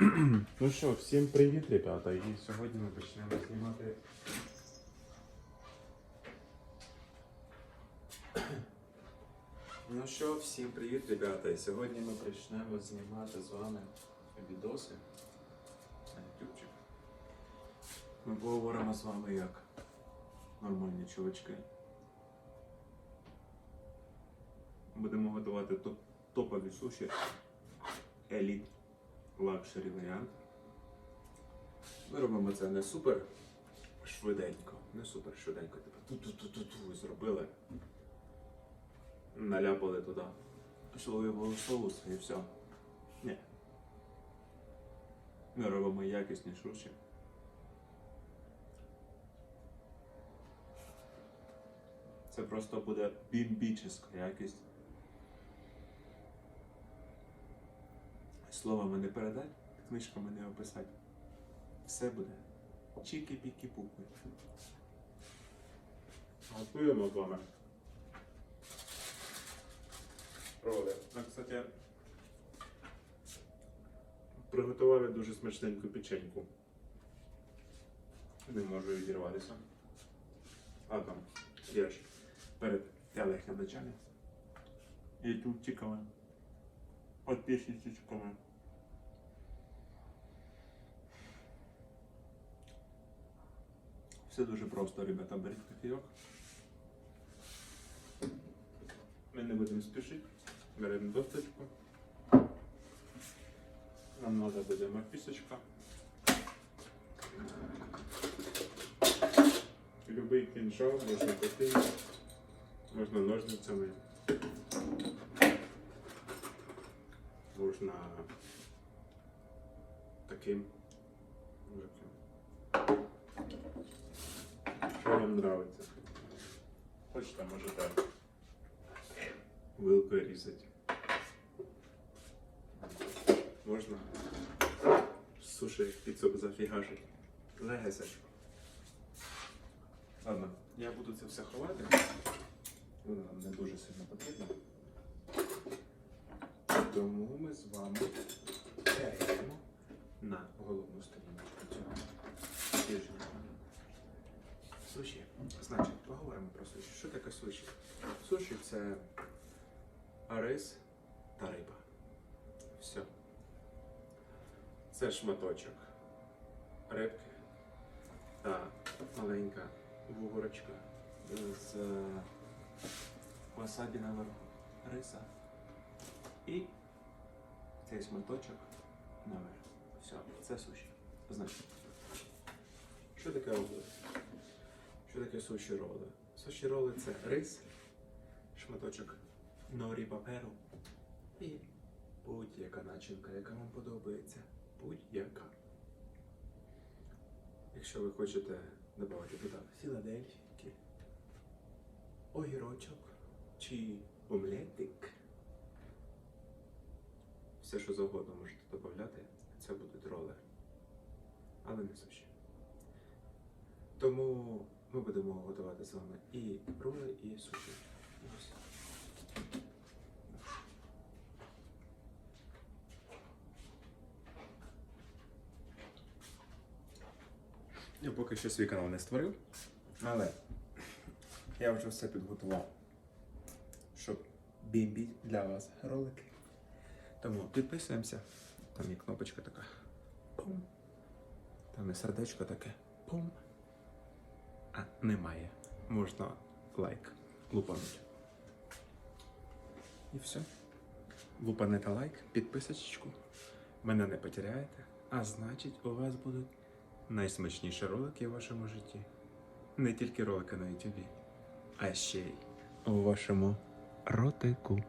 Ну що, всім привіт, ребята. І сьогодні ми почнемо знімати. Ну що, всім привіт, ребята. І сьогодні ми почнемо знімати з вами відоси на ютубчик. Ми поговоримо з вами як нормальні чувачки. Будемо готувати топ- топові суші. Еліт лакшері варіант. Ми робимо це не супер швиденько, не супер швиденько. Типу ту-ту-ту-ту-ту зробили. Наляпали туди соєвого соусу і все. Ні. Ми робимо якісні суші. Це просто буде бімбіческа якість. Словами не передать, книжками не описати. Все буде. Чіки-піки-пуки. Готуємо з вами. Роли. А, кстати, приготував я дуже смачненьку печеньку. Не можу відірватися. А там, я ж перед телехом началі. Ютубчиками. Подписчиками. Все дуже просто, ребята, беріть кофійок. Ми не будемо спішити. Беремо досточку. Нам треба буде морпісочка. Любий кінжал, можна кофійник, можна ножницями. Можна таким. Вам нравиться? Хочете, можете вилкою різати. Можна суші піцу зафігажити. Легесечко. Ладно, я буду це все ховати. Воно нам не дуже сильно потрібно. Тому ми з вами перейдемо на головну сторіночку цього тижня. Суші. Значить, поговоримо про суші. Що таке суші? Суші це рис та риба. Все. Це шматочок рибки та маленька вугорочка з васабі наверху риса. І цей шматочок наверх. Все, це суші. Значить, що таке роли? Що таке суші роли? Суші роли це рис, шматочок норі паперу і будь-яка начинка, яка вам подобається. Будь-яка. Якщо ви хочете додати туди філадельфійки, огірочок чи омлетик, все, що завгодно можете додати, це будуть роли, але не суші. Тому ми будемо готувати з вами і роли, і суші. Я поки що свій канал не створив, але я вже все підготував, щоб бімбі для вас ролики. Тому підписуємося. Там є кнопочка така. Пум. Там є сердечко таке. Пум. А немає. Можна лайк лупануть. І все. Лупанете лайк, підписочку. Мене не потеряєте. А значить, у вас будуть найсмачніші ролики в вашому житті. Не тільки ролики на YouTube, а ще й у вашому ротику.